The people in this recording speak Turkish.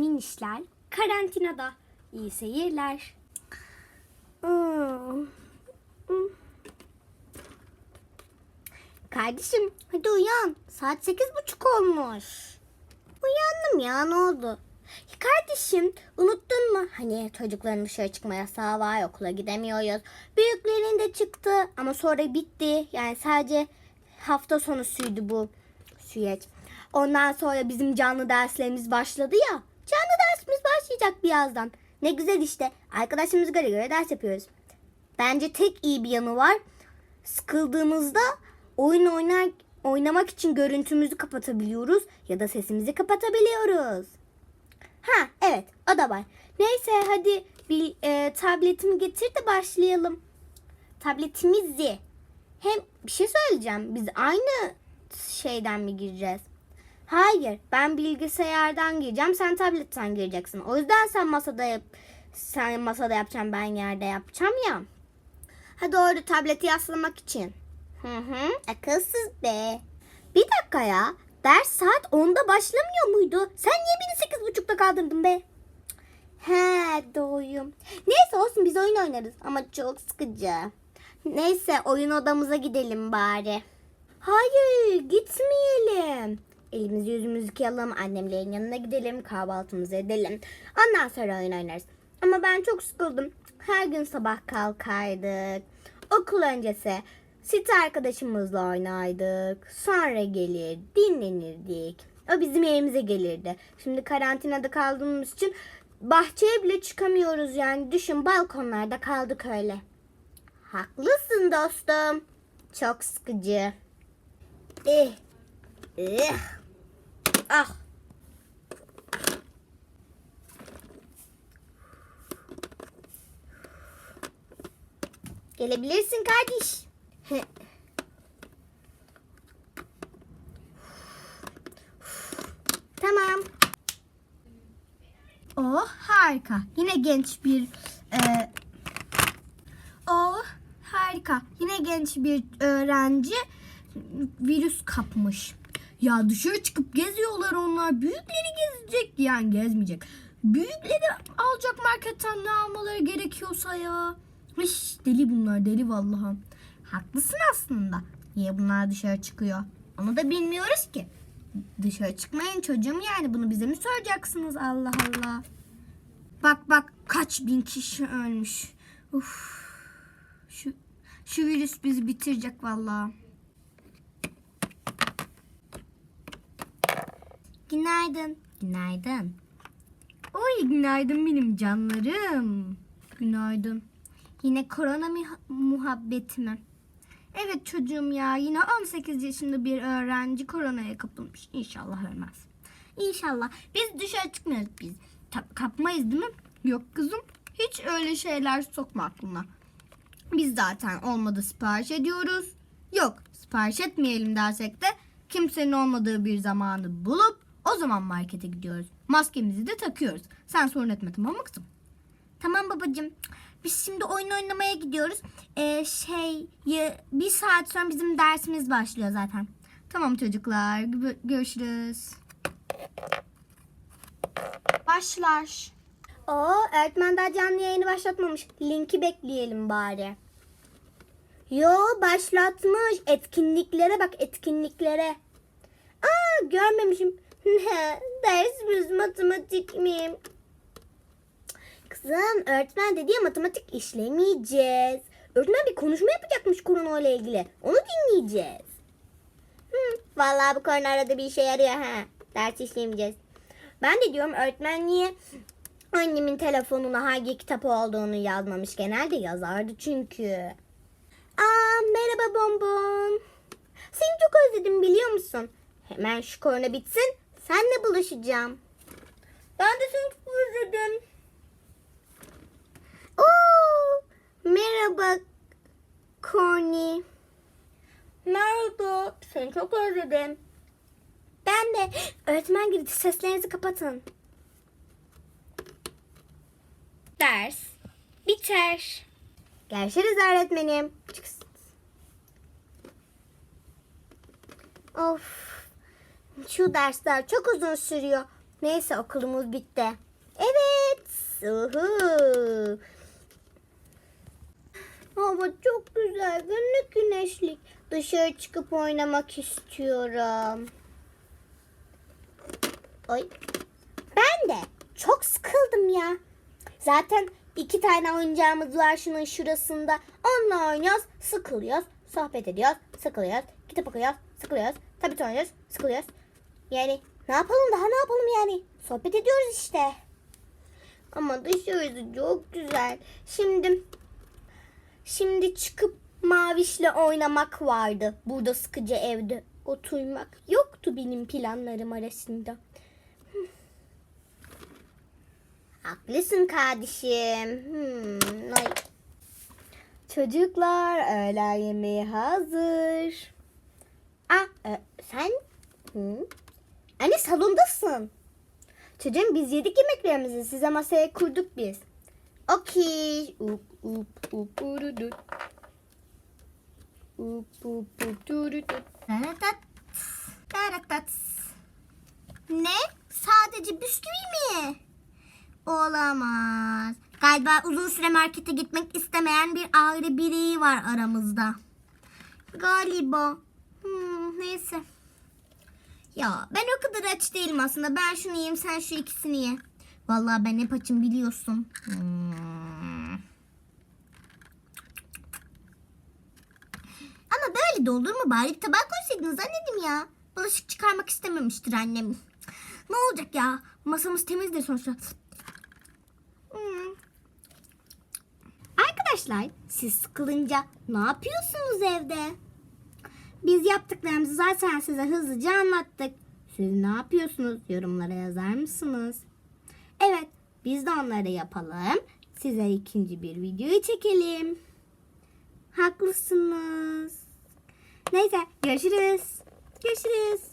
minişler karantinada. İyi seyirler. Hmm. Hmm. Kardeşim hadi uyan. Saat sekiz buçuk olmuş. Uyandım ya ne oldu? Kardeşim unuttun mu? Hani çocukların dışarı çıkma yasağı var okula gidemiyoruz. Büyüklerin de çıktı ama sonra bitti. Yani sadece hafta sonu sürdü bu süreç. Ondan sonra bizim canlı derslerimiz başladı ya. Başlayacak birazdan. Ne güzel işte. Arkadaşımıza göre göre ders yapıyoruz. Bence tek iyi bir yanı var. Sıkıldığımızda oyun oynar oynamak için görüntümüzü kapatabiliyoruz ya da sesimizi kapatabiliyoruz. Ha evet o da var. Neyse hadi bir e, tabletimi getir de başlayalım. Tabletimizi. Hem bir şey söyleyeceğim. Biz aynı şeyden mi gireceğiz? Hayır, ben bilgisayardan gireceğim, sen tabletten gireceksin. O yüzden sen masada yap, sen masada yapacaksın, ben yerde yapacağım ya. Ha doğru, tableti yaslamak için. Hı hı, akılsız be. Bir dakika ya, ders saat 10'da başlamıyor muydu? Sen niye beni 8.30'da kaldırdın be? He doğuyum. Neyse olsun biz oyun oynarız ama çok sıkıcı. Neyse oyun odamıza gidelim bari. Hayır gitmeyelim. Elimizi yüzümüzü yıkayalım, annemlerin yanına gidelim, kahvaltımızı edelim. Ondan sonra oyun oynarız. Ama ben çok sıkıldım. Her gün sabah kalkardık. Okul öncesi site arkadaşımızla oynardık. Sonra gelir, dinlenirdik. O bizim evimize gelirdi. Şimdi karantinada kaldığımız için bahçeye bile çıkamıyoruz yani. Düşün balkonlarda kaldık öyle. Haklısın dostum. Çok sıkıcı. Eh. Eh. Ah. Gelebilirsin kardeş. tamam. Oh harika. Yine genç bir e, Oh harika. Yine genç bir öğrenci virüs kapmış. Ya dışarı çıkıp geziyorlar onlar. Büyükleri gezecek yani gezmeyecek. Büyükleri alacak marketten ne almaları gerekiyorsa ya. Hiş, deli bunlar deli vallahi. Haklısın aslında. Niye bunlar dışarı çıkıyor? Onu da bilmiyoruz ki. Dışarı çıkmayın çocuğum yani bunu bize mi soracaksınız Allah Allah. Bak bak kaç bin kişi ölmüş. Uf. Şu, şu virüs bizi bitirecek vallahi. Günaydın. Günaydın. Oy günaydın benim canlarım. Günaydın. Yine korona muhabbeti mi? Evet çocuğum ya yine 18 yaşında bir öğrenci koronaya kapılmış. İnşallah ölmez. İnşallah. Biz dışarı çıkmıyoruz biz. Ta- kapmayız değil mi? Yok kızım. Hiç öyle şeyler sokma aklına. Biz zaten olmadı sipariş ediyoruz. Yok sipariş etmeyelim dersek de kimsenin olmadığı bir zamanı bulup o zaman markete gidiyoruz. Maskemizi de takıyoruz. Sen sorun etme tamam mı kızım? Tamam babacığım. Biz şimdi oyun oynamaya gidiyoruz. Ee, şey bir saat sonra bizim dersimiz başlıyor zaten. Tamam çocuklar. gö- Görüşürüz. Başlar. Oo, öğretmen daha canlı yayını başlatmamış. Linki bekleyelim bari. Yo başlatmış. Etkinliklere bak etkinliklere. Aa görmemişim. Dersimiz matematik mi? Kızım öğretmen dedi ya matematik işlemeyeceğiz. Öğretmen bir konuşma yapacakmış korona ile ilgili. Onu dinleyeceğiz. Hı, vallahi bu korona arada bir işe yarıyor ha. Ders işlemeyeceğiz. Ben de diyorum öğretmen niye annemin telefonuna hangi kitap olduğunu yazmamış. Genelde yazardı çünkü. Aa merhaba bonbon. Seni çok özledim biliyor musun? Hemen şu korona bitsin. Senle buluşacağım. Ben de seni çok özledim. Oo, merhaba Corny. Merhaba. Seni çok özledim. Ben de. Öğretmen girdi. Seslerinizi kapatın. Ders biter. Görüşürüz öğretmenim. Of. Şu dersler çok uzun sürüyor. Neyse okulumuz bitti. Evet. Uhu. Hava çok güzel. Günlük güneşlik. Dışarı çıkıp oynamak istiyorum. Oy. Ben de. Çok sıkıldım ya. Zaten iki tane oyuncağımız var şunun şurasında. Onunla oynuyoruz, sıkılıyoruz, sohbet ediyoruz, sıkılıyoruz, kitap okuyoruz, sıkılıyoruz, tabii oynuyoruz, sıkılıyoruz. Yani ne yapalım daha ne yapalım yani? Sohbet ediyoruz işte. Ama dışarısı çok güzel. Şimdi şimdi çıkıp mavişle oynamak vardı. Burada sıkıcı evde oturmak yoktu benim planlarım arasında. Haklısın kardeşim. Hmm, ay. Çocuklar öğlen yemeği hazır. Aa, e, sen? Hı? Anne salondasın. Çocuğum biz yedik yemeklerimizi. Size masaya kurduk biz. Okey. Up up up urudut. Up up up. Taratat. Ne? Sadece bisküvi mi? Olamaz. Galiba uzun süre markete gitmek istemeyen bir aile bireyi var aramızda. Galiba. Hmm, neyse. Ya ben o kadar aç değilim aslında. Ben şunu yiyeyim sen şu ikisini ye. Vallahi ben hep açım biliyorsun. Hmm. Ama böyle de olur mu? Bari bir tabağa koysaydınız annedim ya. Bulaşık çıkarmak istememiştir annem. Ne olacak ya? Masamız temizdir sonuçta. Hmm. Arkadaşlar siz sıkılınca ne yapıyorsunuz evde? Biz yaptıklarımızı zaten size hızlıca anlattık. Siz ne yapıyorsunuz? Yorumlara yazar mısınız? Evet biz de onları yapalım. Size ikinci bir videoyu çekelim. Haklısınız. Neyse görüşürüz. Görüşürüz.